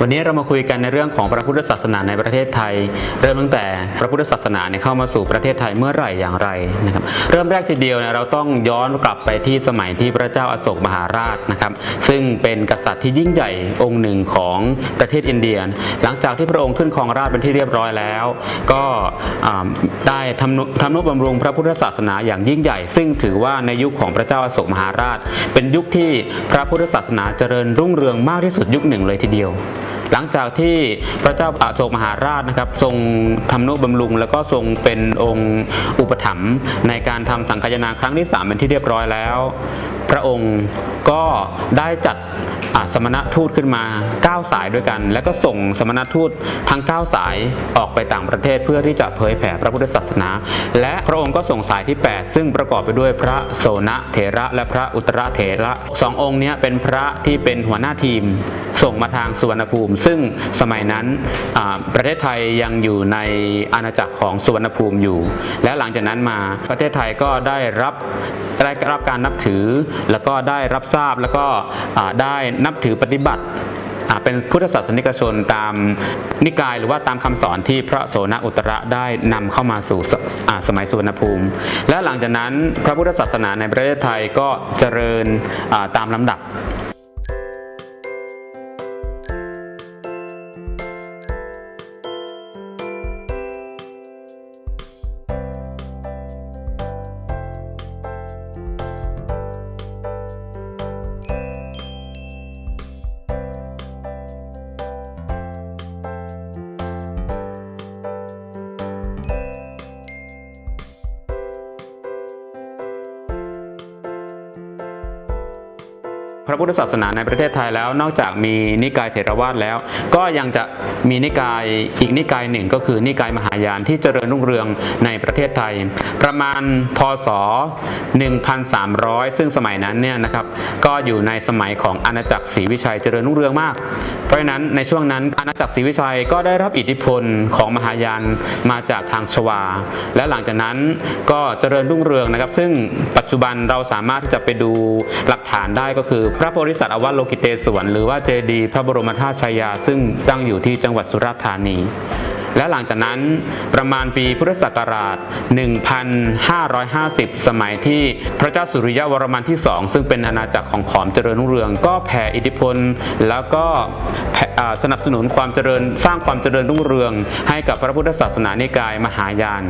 วันนี้เรามาคุยกันในเรื่องของพระพุทธศาสนาในประเทศไทย เริ่มตั้งแต่พระพุทธศาสนาเนี่ยเข้ามาสู่ประเทศไทยเมื่อไหร่อย่างไรนะครับเริ่มแรกทีเดียวเนี่ยเราต้องย้อนกลับไปที่สมัยที่พระเจ้าอโศกมหาราชนะครับ ซึ่งเป็นกษัตริย์ที่ยิ่งใหญ่องค์หนึ่งของประเทศอินเดีย หลังจากที่พระองค์ขึ้นครองราชเป็นที่เรียบร้อยแล้ว ก็ได้ทำนุทำนุบำรุงพระพุทธศาสนาอย่างยิ่งใหญ่ ซึ่งถือว่าในยุคของพระเจ้าอโศกมหาราช เป็นยุคที่พระพุทธศาสนาเจริญรุ่งเรืองมากที่สุดยุคหนึ่งเลยทีเดียว หลังจากที่พระเจ้าอโศกมหาราชนะครับ ทรงทำนุบำรุง แล้วก็ทรงเป็นองค์อุปถัมภ์ในการทำสังคายนาครั้งที่สามเป็นที่เรียบร้อยแล้ว พระองค์ก็ได้จัดสมณทูตขึ้นมา 9 สายด้วยกัน แล้วก็ส่งสมณทูตทั้ง 9 สายออกไปต่างประเทศเพื่อที่จะเผยแผ่พระพุทธศาสนา และพระองค์ก็ส่งสายที่ 8 ซึ่งประกอบไปด้วยพระโสนเถระและพระอุตรเถระสององค์นี้เป็นพระที่เป็นหัวหน้าทีม ส่งมาทางสุวรรณภูมิ ซึ่งสมัยนั้นประเทศไทยยังอยู่ในอาณาจักรของสุวรรณภูมิอยู่ และหลังจากนั้นมาประเทศไทยก็ได้รับได้รับการนับถือแล้วก็ได้รับทราบแล้วก็ได้นับถือปฏิบัติเป็นพุทธศาสนิกชนตามนิกายหรือว่าตามคำสอนที่พระโสนอุตระได้นำเข้ามาสู่สสมัยสุวรรณภูมิ และหลังจากนั้นพระพุทธศาสนาในประเทศไทยก็เจริญตามลำดับ พระพุทธศาสนาในประเทศไทยแล้วนอกจากมีนิกายเถรวาทแล้ว ก็ยังจะมีนิกายอีกนิกายหนึ่งก็คือนิกายมหายานที่เจริญรุ่งเรืองในประเทศไทย ประมาณพศ 1300 ซึ่งสมัยนั้นเนี่ยนะครับก็อยู่ในสมัยของอาณาจักรศรีวิชัยเจริญรุ่งเรืองมาก เพราะฉะนั้นในช่วงนั้นอาณาจักรศรีวิชัยก็ได้รับอิทธิพลของมหายานมาจากทางชวา และหลังจากนั้นก็เจริญรุ่งเรืองนะครับ ซึ่งปัจจุบันเราสามารถที่จะไปดูหลักฐานได้ก็คือพระโพธิสัตว์อวัตโลกิเตศวรหรือว่าเจดีย์พระบรมธาตุชายา ซึ่งตั้งอยู่ที่จังหวัดสุราษฎร์ธานี และหลังจากนั้นประมาณปีพุทธศักราช 1550 สมัยที่พระเจ้าสุริยวรมันที่สองซึ่งเป็นอาณาจักรของขอมเจริญรุ่งเรือง ก็แผ่อิทธิพล แล้วก็สนับสนุนความเจริญสร้างความเจริญรุ่งเรือง ให้กับพระพุทธศาสนานิกายมหายาน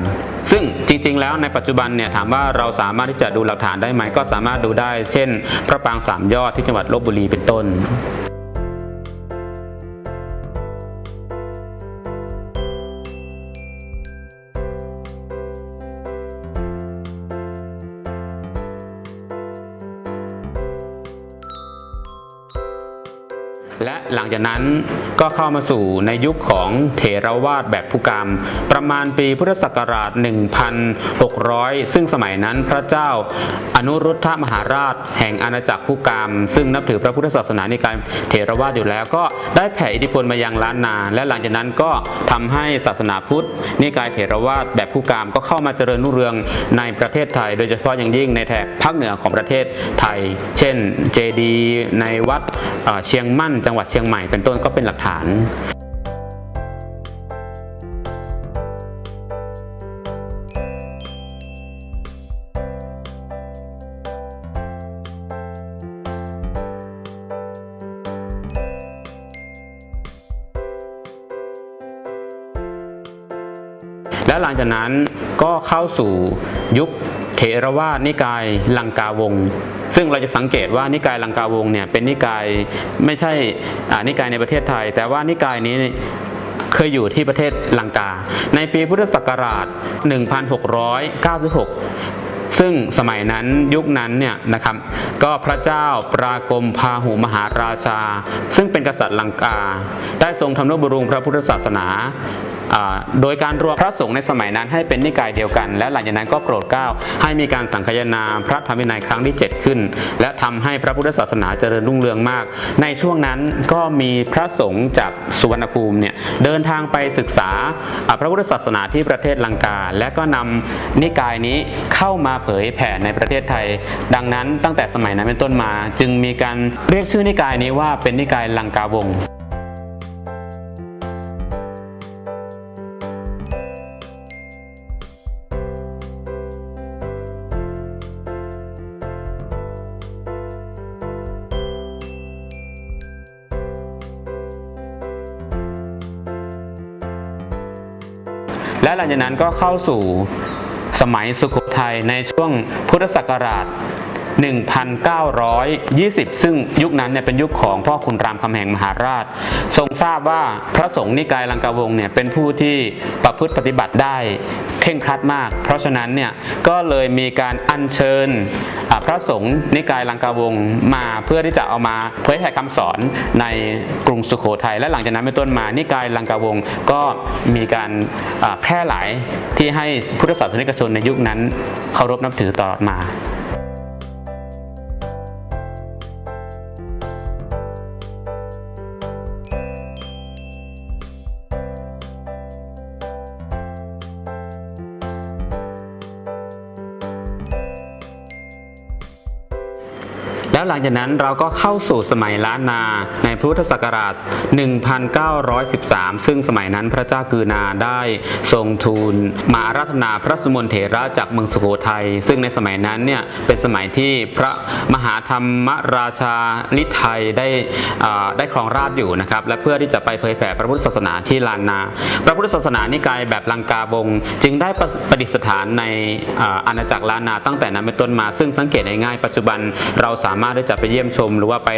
ซึ่งจริง ๆ แล้วในปัจจุบันเนี่ยถามว่าเราสามารถที่จะดูหลักฐานได้ไหมก็สามารถดูได้ เช่น พระปรางสามยอดที่จังหวัดลบบุรีเป็นต้น และหลังจากนั้นก็เข้ามาสู่ในยุคของเถรวาทแบบผู้กามประมาณปีพุทธศักราช 1600 ซึ่งสมัยนั้นพระเจ้าอนุรุทธมหาราช แห่งอาณาจักรผู้กาม ซึ่งนับถือพระพุทธศาสนาในการเถรวาทอยู่แล้วก็ได้แผ่อิทธิพลมายังล้านนา และหลังจากนั้นก็ทำให้ศาสนาพุทธนิกายเถรวาทแบบผู้กามก็เข้ามาเจริญรุ่งเรืองในประเทศไทย โดยเฉพาะอย่างยิ่งในแถบภาคเหนือของประเทศไทย เช่น เจดีในวัดเชียงมั่นจังหวัดเชียงใหม่เป็นต้นก็เป็นหลักฐานและหลังจากนั้นก็เข้าสู่ยุคเถรวาทนิกายลังกาวงศ์ ซึ่งเราจะสังเกตว่านิกายลังกาวงเนี่ยเป็นนิกายไม่ใช่นิกายในประเทศไทย แต่ว่านิกายนี้เคยอยู่ที่ประเทศลังกา ในปีพุทธศักราช 1696ซึ่งสมัยนั้นยุคนั้นเนี่ยนะครับก็พระเจ้าปรากรมพาหุมหาราชา ซึ่งเป็นกษัตริย์ลังกา ได้ทรงทำนุบำรุงพระพุทธศาสนา โดยการรวมพระสงฆ์ในสมัยนั้นให้เป็นนิกายเดียวกัน และหลังจากนั้นก็โปรดเกล้าให้มีการสังคายนาพระธรรมวินัยครั้งที่ 7 ขึ้น และทำให้พระพุทธศาสนาเจริญรุ่งเรืองมาก ในช่วงนั้นก็มีพระสงฆ์จากสุวรรณภูมิเนี่ยเดินทางไปศึกษาพระพุทธศาสนาที่ประเทศลังกา และก็นำนิกายนี้เข้ามาเผยแผ่ในประเทศไทย ดังนั้นตั้งแต่สมัยนั้นเป็นต้นมา จึงมีการเรียกชื่อนิกายนี้ว่าเป็นนิกายลังกาวงศ์ จากนั้นก็เข้าสู่สมัยสุโขทัยในช่วงพุทธศักราช 1920 ซึ่งยุคนั้นเนี่ยเป็นยุคของพ่อคุณรามคำแหงมหาราช ทรงทราบว่าพระสงฆ์นิกายลังกาวงเนี่ยเป็นผู้ที่ประพฤติปฏิบัติได้ เข่งครัดมาก เพราะฉะนั้นเนี่ยก็เลยมีการอัญเชิญพระสงฆ์นิกายลังกาวงมาเพื่อที่จะเอามาเผยแผ่คำสอนในกรุงสุโขทัยและหลังจากนั้นเป็นต้นมานิกายลังกาวงก็มีการแพร่หลายที่ให้พุทธศาสนิกชนในยุคนั้นเคารพนับถือต่อมา แล้วหลังจากนั้นเราก็เข้าสู่สมัยล้านนาในพุทธศักราช 1913 ซึ่งสมัยนั้นพระเจ้ากือนาได้ทรงทูลมาอาราธนาพระสุมนเถระจากเมืองสุโขทัย ซึ่งในสมัยนั้นเนี่ยเป็นสมัยที่พระมหาธรรมราชาลิไทยได้ได้ครองราชอยู่นะครับ และเพื่อที่จะไปเผยแผ่พระพุทธศาสนาที่ลานนา พระพุทธศาสนานิกายแบบลังกาบง จึงได้ประดิษฐานในอาณาจักรลานนาตั้งแต่นั้นเป็นต้นมา ซึ่งสังเกตได้ง่ายปัจจุบันเราสามารถได้จะไปเยี่ยมชม หรือว่าไป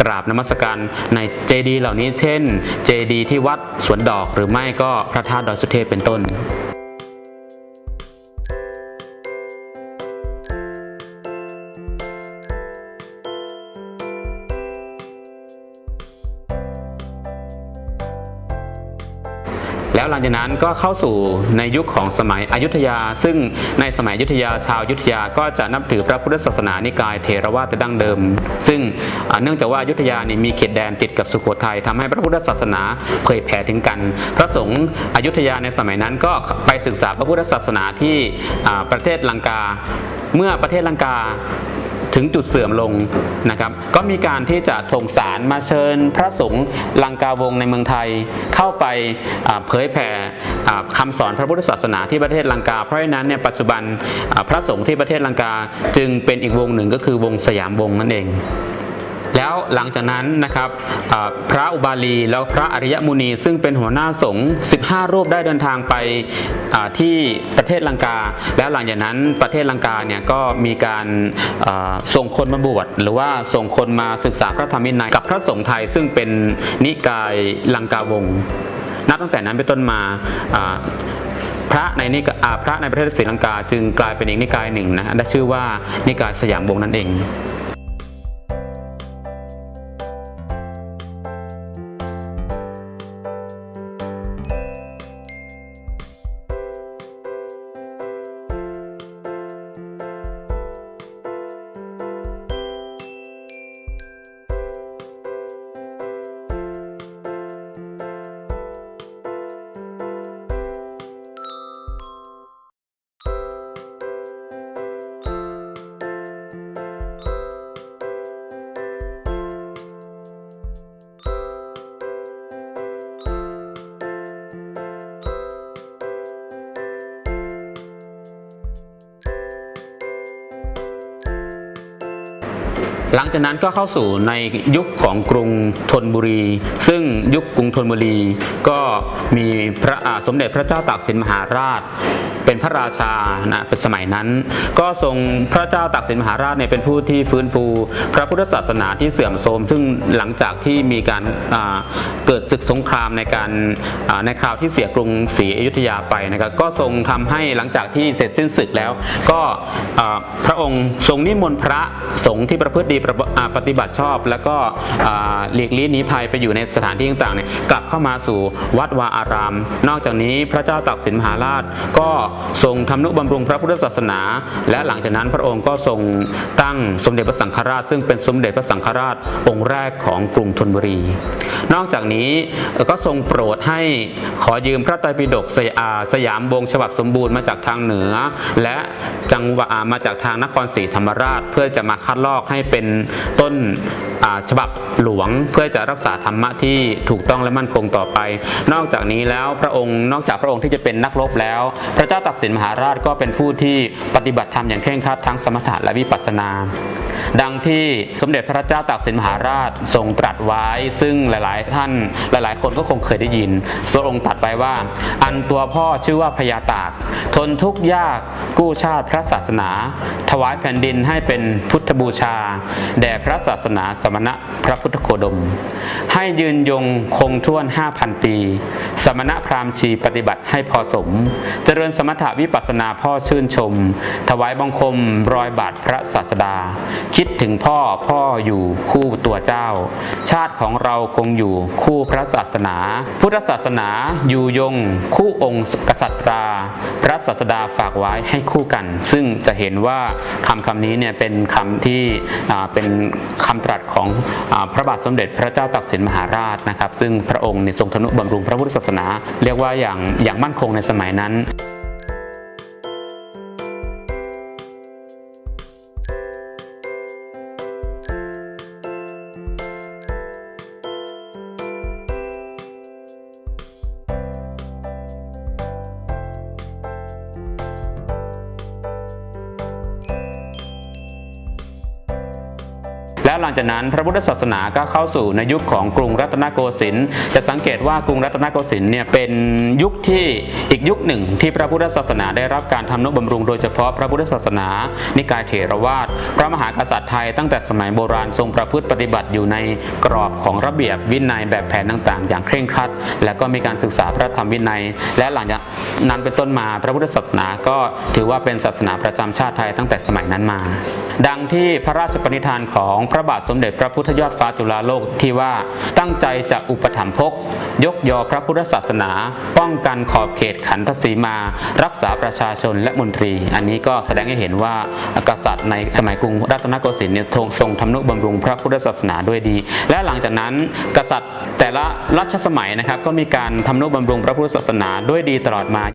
กราบนมัสการในเจดีย์เหล่านี้เช่น เจดีย์ที่วัดสวนดอกหรือไม่ก็พระธาตุดอยสุเทพเป็นต้น แล้วหลังจากนั้นก็เข้าสู่ในยุคของสมัยอยุธยา ซึ่งในสมัยอยุธยาชาวอยุธยาก็จะนับถือพระพุทธศาสนานิกายเทรวาแต่ดั้งเดิม ซึ่งเนื่องจากว่าอยุธยานี่มีเขตแดนติดกับสุโขทัยทำให้พระพุทธศาสนาเผยแผ่ถึงกัน พระสงฆ์อยุธยาในสมัยนั้นก็ไปศึกษาพระพุทธศาสนาที่ประเทศลังกา เมื่อประเทศลังกา ถึงจุดเสื่อมลงนะครับ ก็มีการที่จะส่งสารมาเชิญพระสงฆ์ลังกาวงในเมืองไทยเข้าไปเผยแผ่คำคำสอนพระพุทธศาสนาที่ประเทศลังกา เพราะฉะนั้นเนี่ยปัจจุบันพระสงฆ์ที่ประเทศลังกาจึงเป็นอีกวงหนึ่งก็คือวงสยามวงนั่นเอง แล้วหลังจากนั้นนะครับพระอุบาลีแล้วพระอริยมุนีซึ่งเป็นหัวหน้าสงฆ์15 รูปได้เดินทางไปที่ประเทศลังกา แล้วหลังจากนั้นประเทศลังกาเนี่ยก็มีการส่งคนมาบวชหรือว่าส่งคนมาศึกษาพระธรรมวินัยกับพระสงฆ์ไทยซึ่งเป็นนิกายลังกาวงนับตั้งแต่นั้นเป็นต้นมาพระในนิกายอ่าพระในประเทศศรีลังกาจึงกลายเป็นอีกนิกายหนึ่งนะฮะได้ชื่อว่านิกายสยามวงนั่นเอง หลังจากนั้นก็เข้าสู่ในยุคของกรุงธนบุรี ซึ่งยุคกรุงธนบุรีก็มีพระสมเด็จพระเจ้าตากสินมหาราช พระราชานะเป็นสมัยนั้น ก็ทรงพระเจ้าตากสินมหาราชเนี่ยเป็นผู้ที่ฟื้นฟู พระพุทธศาสนาที่เสื่อมโทรม ซึ่งหลังจากที่มีการเกิดศึกสงครามในการในคราวที่เสียกรุงศรีอยุธยาไปนะครับก็ทรงทำให้หลังจากที่เสร็จสิ้นศึกแล้ว ก็พระองค์ทรงนิมนต์พระสงฆ์ที่ประพฤติดีปฏิบัติชอบ แล้วก็หลีกลี่หนีภัยไปอยู่ในสถานที่ต่างๆเนี่ยกลับเข้ามาสู่วัดวาอาราม นอกจากนี้พระเจ้าตากสินมหาราชก็ทรงทำนุบำรุงพระพุทธศาสนา และหลังจากนั้นพระองค์ก็ทรงตั้งสมเด็จพระสังฆราช ซึ่งเป็นสมเด็จพระสังฆราชองค์แรกของกรุงธนบุรี นอกจากนี้ก็ทรงโปรดให้ขอยืมพระไตรปิฎกสยาสยามวงฉบับสมบูรณ์มาจากทางเหนือ และจังหวะอ่ามาจากทางนครศรีธรรมราช เพื่อจะมาคัดลอกให้เป็นต้นฉบับหลวงเพื่อจะรักษาธรรมะที่ถูกต้องและมั่นคงต่อไป นอกจากนี้แล้วพระองค์นอกจากพระองค์ที่จะเป็นนักรบแล้ว พระเจ้าตากสินมหาราชก็เป็นผู้ที่ปฏิบัติธรรมอย่างเคร่งครัดทั้งสมถะและวิปัสสนา ดังที่สมเด็จพระเจ้าตากสินมหาราชทรงตรัสไว้ ซึ่งหลายๆ ท่านหลายๆ คนก็คงเคยได้ยิน พระองค์ตรัสไว้ว่า อันตัวพ่อชื่อว่าพญาตาก ทนทุกข์ยากกู้ชาติพระศาสนา ถวายแผ่นดินให้เป็นพุทธบูชา แด่พระศาสนาสมณะพระพุทธโคดม ให้ยืนยงคงท่วน 5,000 ปี สมณะพราหมณ์ชีปฏิบัติให้พอสม เจริญสมถะวิปัสสนาพ่อชื่นชม ถวายบังคมรอยบาทพระศาสดาคิดถึงพ่อพ่ออยู่คู่ตัวเจ้า ชาติของเราคงอยู่คู่พระศาสนา พุทธศาสนาอยู่ยงคู่องค์กษัตราพระศาสดาฝากไว้ให้คู่กัน ซึ่งจะเห็นว่าคำคำนี้เนี่ยเป็นคำที่เป็นคำตรัสของอพระบาทสมเด็จพระเจ้าตากสินมหาราชนะครับ ซึ่งพระองค์เนี่ยทรงทนุบำรุงพระพุทธศาสนา เรียกว่าอย่างอย่างมั่นคงในสมัยนั้น แล้วหลังจากนั้นพระพุทธศาสนาก็เข้าสู่ในยุคของกรุงรัตนโกสินทร์จะสังเกตว่ากรุงรัตนโกสินทร์เนี่ยเป็นยุคที่อีกยุคหนึ่งที่พระพุทธศาสนาได้รับการทำนุบำรุงโดยเฉพาะพระพุทธศาสนา นิกายเถรวาทพระมหากษัตริย์ไทยตั้งแต่สมัยโบราณทรงประพฤติปฏิบัติอยู่ในกรอบของระเบียบวินัยแบบแผนต่างๆ อย่างเคร่งครัด และก็มีการศึกษาพระธรรมวินัย และหลังจากนั้นเป็นต้นมาพระพุทธศาสนาก็ถือว่าเป็นศาสนาประจำชาติไทยตั้งแต่สมัยนั้นมา ดังที่พระราชปณิธานของพระบาทสมเด็จพระพุทธยอดฟ้าจุฬาโลกที่ว่าตั้งใจจะอุปถัมภกยกยอพระพุทธศาสนา ป้องกันขอบเขตขันธสีมา รักษาประชาชนและมนตรี อันนี้ก็แสดงให้เห็นว่ากษัตริย์ในสมัยกรุงรัตนโกสินทร์เนี่ยทรงทรงทำนุบำรุงพระพุทธศาสนาด้วยดี และหลังจากนั้นกษัตริย์แต่ละรัชสมัยนะครับก็มีการทำนุบำรุงพระพุทธศาสนาด้วยดีตลอดมา